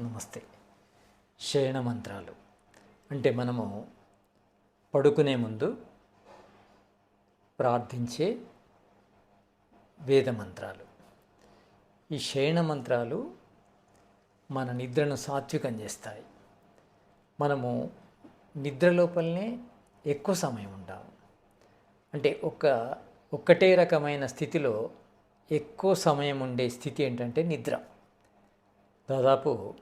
నమస్తే. శయన మంత్రాలు అంటే మనము పడుకునే ముందు ప్రార్థించే వేద మంత్రాలు ఈ శయన మంత్రాలు మన నిద్రను సాత్వికం చేస్తాయి. మనము నిద్ర లోపలనే ఎక్కువ సమయం ఉంటాము. అంటే ఒక ఒక్కటే రకమైన స్థితిలో ఎక్కువ సమయం ఉండే స్థితి ఏంటంటే నిద్ర. దాదాపు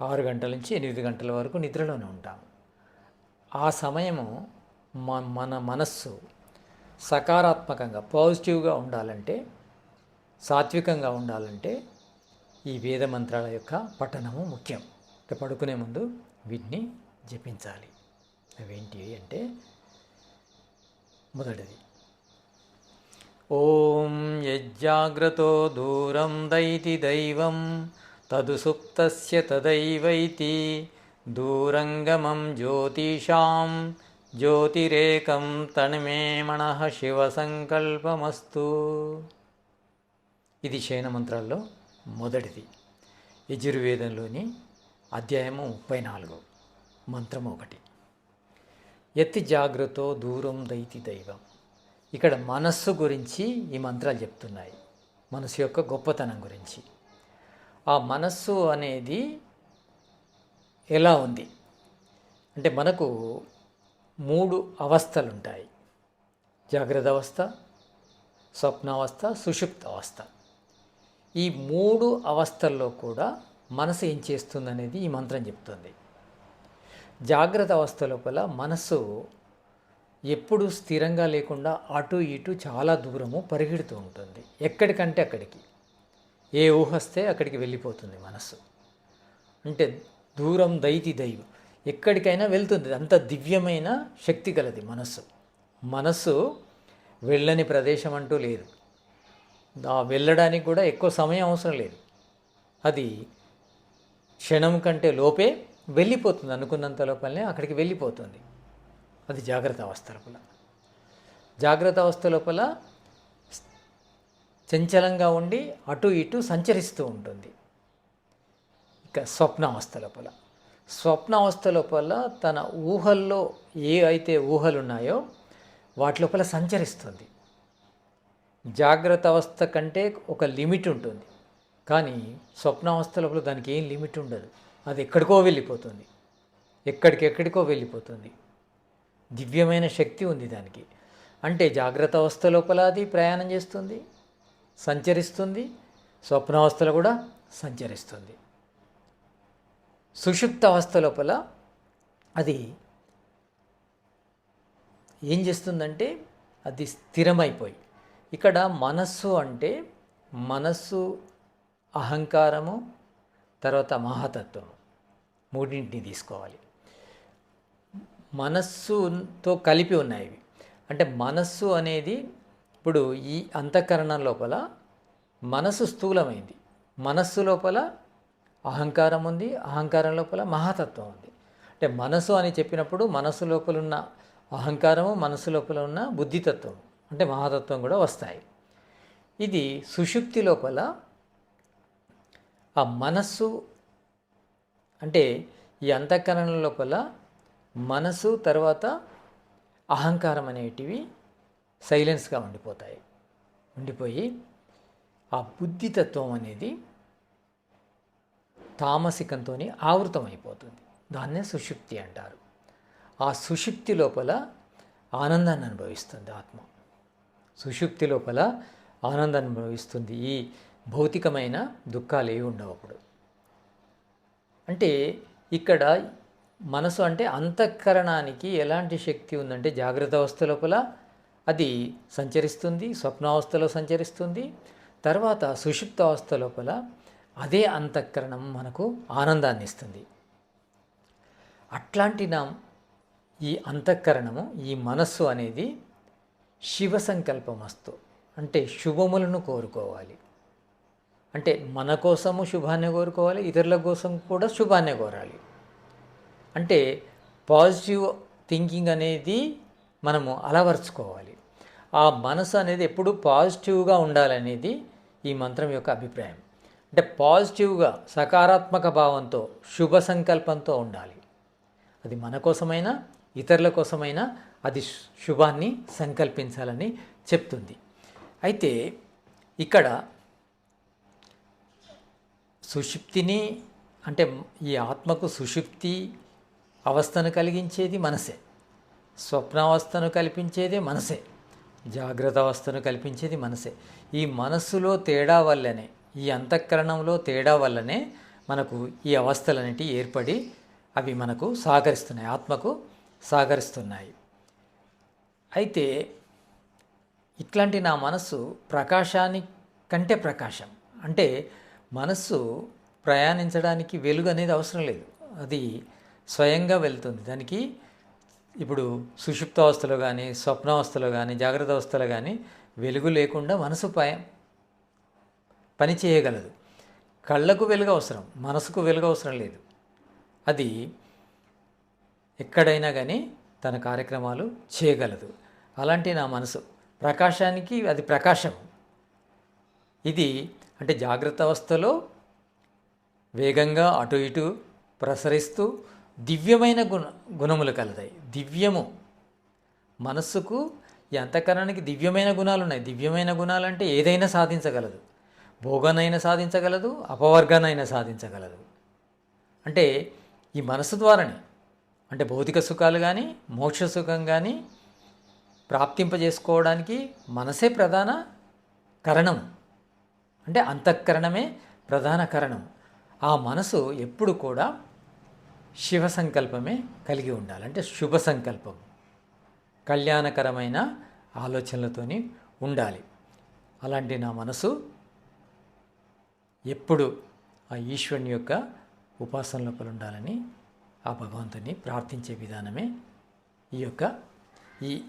ఆరు గంటల నుంచి ఎనిమిది గంటల వరకు నిద్రలోనే ఉంటాం. ఆ సమయము మ మన మనస్సు సకారాత్మకంగా పాజిటివ్గా ఉండాలంటే సాత్వికంగా ఉండాలంటే ఈ వేద మంత్రాల యొక్క పఠనము ముఖ్యం. అంటే పడుకునే ముందు వీటిని జపించాలి. అవేంటి అంటే మొదటిది. ఓం యజ్జాగ్రతో దూరం దైతి దైవం తదుసుప్తస్య తదైవైతి. దూరంగమం జ్యోతిషాం జ్యోతిరేకం తణమే మన శివ సంకల్పమస్తు ఇది శయన మంత్రాల్లో మొదటిది. యజుర్వేదంలోని అధ్యాయము ముప్పై నాలుగు మంత్రం ఒకటి. ఎత్తి జాగ్రత్త దూరం దైతి దైవం. ఇక్కడ మనస్సు గురించి ఈ మంత్రాలు చెప్తున్నాయి. మనసు యొక్క గొప్పతనం గురించి. ఆ మనస్సు అనేది ఎలా ఉంది? అంటే మనకు మూడు అవస్థలు ఉంటాయి జాగ్రత్త అవస్థ స్వప్నావస్థ సుషుప్త అవస్థ ఈ మూడు అవస్థల్లో కూడా మనసు ఏం చేస్తుందనేది ఈ మంత్రం చెప్తుంది. జాగ్రత్త అవస్థ లోపల మనస్సు ఎప్పుడు స్థిరంగా లేకుండా అటు ఇటు చాలా దూరము పరిగెడుతూ ఉంటుంది. ఎక్కడికంటే అక్కడికి. ఏ ఊహస్తే అక్కడికి వెళ్ళిపోతుంది మనస్సు. అంటే దూరం దైతి దైవం. ఎక్కడికైనా వెళ్తుంది. అంత దివ్యమైన శక్తి కలది మనస్సు. మనస్సు వెళ్ళని ప్రదేశం అంటూ లేదు. ఆ వెళ్ళడానికి కూడా ఎక్కువ సమయం అవసరం లేదు. అది క్షణం కంటే లోపే వెళ్ళిపోతుంది. అనుకున్నంత లోపలనే అక్కడికి వెళ్ళిపోతుంది. అది జాగ్రత్త అవస్థ లోపల. జాగ్రత్త అవస్థ లోపల చంచలంగా ఉండి అటు ఇటు సంచరిస్తూ ఉంటుంది. ఇక స్వప్నావస్థ లోపల స్వప్నావస్థ లోపల తన ఊహల్లో ఏ అయితే ఊహలు ఉన్నాయో వాటి లోపల సంచరిస్తుంది. జాగ్రత్త అవస్థ కంటే ఒక లిమిట్ ఉంటుంది. కానీ స్వప్నావస్థ లోపల దానికి ఏం లిమిట్ ఉండదు. అది ఎక్కడికో వెళ్ళిపోతుంది. ఎక్కడికెక్కడికో వెళ్ళిపోతుంది. దివ్యమైన శక్తి ఉంది దానికి. అంటే జాగ్రత్త అవస్థ లోపల అది ప్రయాణం చేస్తుంది. సంచరిస్తుంది స్వప్నావస్థలో కూడా సంచరిస్తుంది. సుషుప్త అవస్థ లోపల అది ఏం చేస్తుందంటే అది స్థిరమైపోయి ఇక్కడ మనస్సు అంటే మనస్సు అహంకారము తర్వాత మహాతత్వము మూడింటిని తీసుకోవాలి. మనస్సుతో కలిపి ఉన్నాయి అంటే మనస్సు అనేది ఇప్పుడు ఈ అంతఃకరణం లోపల మనసు స్థూలమైంది. మనస్సు లోపల అహంకారం ఉంది అహంకారం లోపల మహాతత్వం ఉంది. అంటే మనసు అని చెప్పినప్పుడు మనసు లోపల ఉన్న అహంకారము మనసు లోపల ఉన్న బుద్ధితత్వం అంటే మహాతత్వం కూడా వస్తాయి. ఇది సుషుప్తి లోపల ఆ మనస్సు అంటే ఈ అంతఃకరణ లోపల మనసు తర్వాత అహంకారం అనేటివి సైలెన్స్గా ఉండిపోతాయి. ఉండిపోయి ఆ బుద్ధితత్వం అనేది తామసికంతో ఆవృతం అయిపోతుంది దాన్నే సుషుప్తి అంటారు. ఆ సుషుప్తి లోపల ఆనందాన్ని అనుభవిస్తుంది ఆత్మ. సుషుప్తి లోపల ఆనందాన్ని అనుభవిస్తుంది. ఈ భౌతికమైన దుఃఖాలు ఏవి ఉండవు అప్పుడు. అంటే ఇక్కడ మనసు అంటే అంతఃకరణానికి ఎలాంటి శక్తి ఉందంటే జాగ్రత్త అవస్థ లోపల అది సంచరిస్తుంది స్వప్నావస్థలో సంచరిస్తుంది. తర్వాత సుషుప్త అవస్థ లోపల అదే అంతఃకరణం మనకు ఆనందాన్ని ఇస్తుంది. అట్లాంటి నా ఈ అంతఃకరణము ఈ మనస్సు అనేది శివ సంకల్పమస్తు అంటే శుభములను కోరుకోవాలి. అంటే మన కోసము శుభాన్ని కోరుకోవాలి ఇతరుల కోసం కూడా శుభాన్ని కోరాలి. అంటే పాజిటివ్ థింకింగ్ అనేది మనము అలవర్చుకోవాలి. ఆ మనసు అనేది ఎప్పుడు పాజిటివ్గా ఉండాలనేది ఈ మంత్రం యొక్క అభిప్రాయం. అంటే పాజిటివ్గా సకారాత్మక భావంతో శుభ సంకల్పంతో ఉండాలి. అది మన కోసమైనా ఇతరుల కోసమైనా అది శుభాన్ని సంకల్పించాలని చెప్తుంది. అయితే ఇక్కడ సుషుప్తిని అంటే ఈ ఆత్మకు సుషుప్తి అవస్థను కలిగించేది మనసే. స్వప్నావస్థను కల్పించేది మనసే. జాగ్రత్త అవస్థను కల్పించేది మనసే. ఈ మనస్సులో తేడా వల్లనే ఈ అంతఃకరణంలో తేడా వల్లనే మనకు ఈ అవస్థలన్నిటి ఏర్పడి అవి మనకు సహకరిస్తున్నాయి ఆత్మకు సహకరిస్తున్నాయి. అయితే ఇట్లాంటి నా మనస్సు ప్రకాశాని కంటే ప్రకాశం. అంటే మనస్సు ప్రయాణించడానికి వెలుగు అనేది అవసరం లేదు. అది స్వయంగా వెళ్తుంది. దానికి ఇప్పుడు సుషుప్తావస్థలో కానీ స్వప్నావస్థలో కానీ జాగ్రత్త అవస్థలో కానీ వెలుగు లేకుండా మనసు పయ పని చేయగలదు. కళ్ళకు వెలుగు అవసరం మనసుకు వెలుగు అవసరం లేదు. అది ఎక్కడైనా కానీ తన కార్యక్రమాలు చేయగలదు. అలాంటి నా మనసు. ప్రకాశానికి అది ప్రకాశం. ఇది అంటే జాగ్రత్త అవస్థలో వేగంగా అటు ఇటు ప్రసరిస్తూ దివ్యమైన గుణ గుణములు కలదాయి. దివ్యము. మనస్సుకు ఈ అంతఃకరణానికి దివ్యమైన గుణాలు ఉన్నాయి దివ్యమైన గుణాలు అంటే ఏదైనా సాధించగలదు. భోగనైనా సాధించగలదు అపవర్గానైనా సాధించగలదు. అంటే ఈ మనస్సు ద్వారానే అంటే భౌతిక సుఖాలు కానీ మోక్ష సుఖం కానీ ప్రాప్తింపజేసుకోవడానికి మనసే ప్రధాన కరణం. అంటే అంతఃకరణమే ప్రధాన కరణం. ఆ మనసు ఎప్పుడు కూడా శివ సంకల్పమే కలిగి ఉండాలి. అంటే శుభ సంకల్పం. కళ్యాణకరమైన ఆలోచనలతోని ఉండాలి. అలాంటి నా మనసు ఎప్పుడు ఆ ఈశ్వరుని యొక్క ఉపాసన లోపల ఉండాలని ఆ భగవంతుని ప్రార్థించే విధానమే ఈ యొక్క ఈ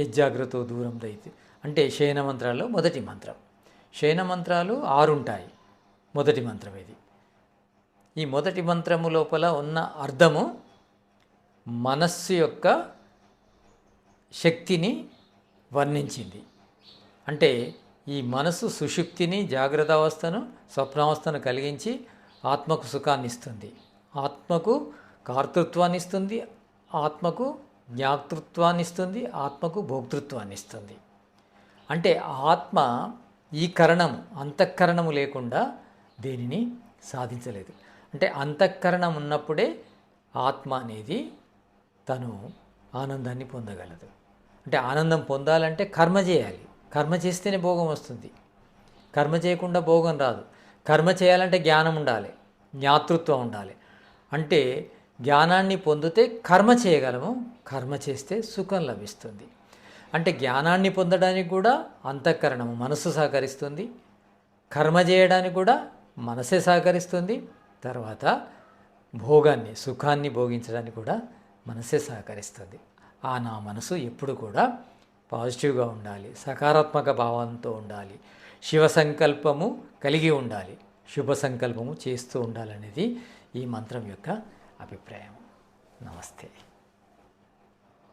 యజ్జాగ్రతో దూరం దైతే అంటే శయన మంత్రాల్లో మొదటి మంత్రం. శయన మంత్రాలు ఆరుంటాయి. మొదటి మంత్రం ఇది. ఈ మొదటి మంత్రము లోపల ఉన్న అర్థము మనస్సు యొక్క శక్తిని వర్ణించింది. అంటే ఈ మనసు సుషుప్తిని జాగ్రత్త అవస్థను స్వప్నావస్థను కలిగించి ఆత్మకు సుఖాన్ని ఇస్తుంది. ఆత్మకు కార్తృత్వాన్ని ఇస్తుంది ఆత్మకు జ్ఞాతృత్వాన్ని ఇస్తుంది ఆత్మకు భోక్తృత్వాన్ని ఇస్తుంది. అంటే ఆత్మ ఈ కరణము అంతఃకరణము లేకుండా దేనిని సాధించలేదు. అంటే అంతఃకరణం ఉన్నప్పుడే ఆత్మ అనేది తను ఆనందాన్ని పొందగలదు. అంటే ఆనందం పొందాలంటే కర్మ చేయాలి. కర్మ చేస్తేనే భోగం వస్తుంది. కర్మ చేయకుండా భోగం రాదు. కర్మ చేయాలంటే జ్ఞానం ఉండాలి. జ్ఞాతృత్వం ఉండాలి. అంటే జ్ఞానాన్ని పొందితే కర్మ చేయగలము. కర్మ చేస్తే సుఖం లభిస్తుంది. అంటే జ్ఞానాన్ని పొందడానికి కూడా అంతఃకరణము మనసు సహకరిస్తుంది. కర్మ చేయడానికి కూడా మనసే సహకరిస్తుంది. తర్వాత భోగాన్ని సుఖాన్ని భోగించడానికి కూడా మనసే సహకరిస్తుంది. ఆ నా మనసు ఎప్పుడు కూడా పాజిటివ్గా ఉండాలి సకారాత్మక భావంతో ఉండాలి శివ సంకల్పము కలిగి ఉండాలి శుభ సంకల్పము చేస్తూ ఉండాలనేది ఈ మంత్రం యొక్క అభిప్రాయం. నమస్తే.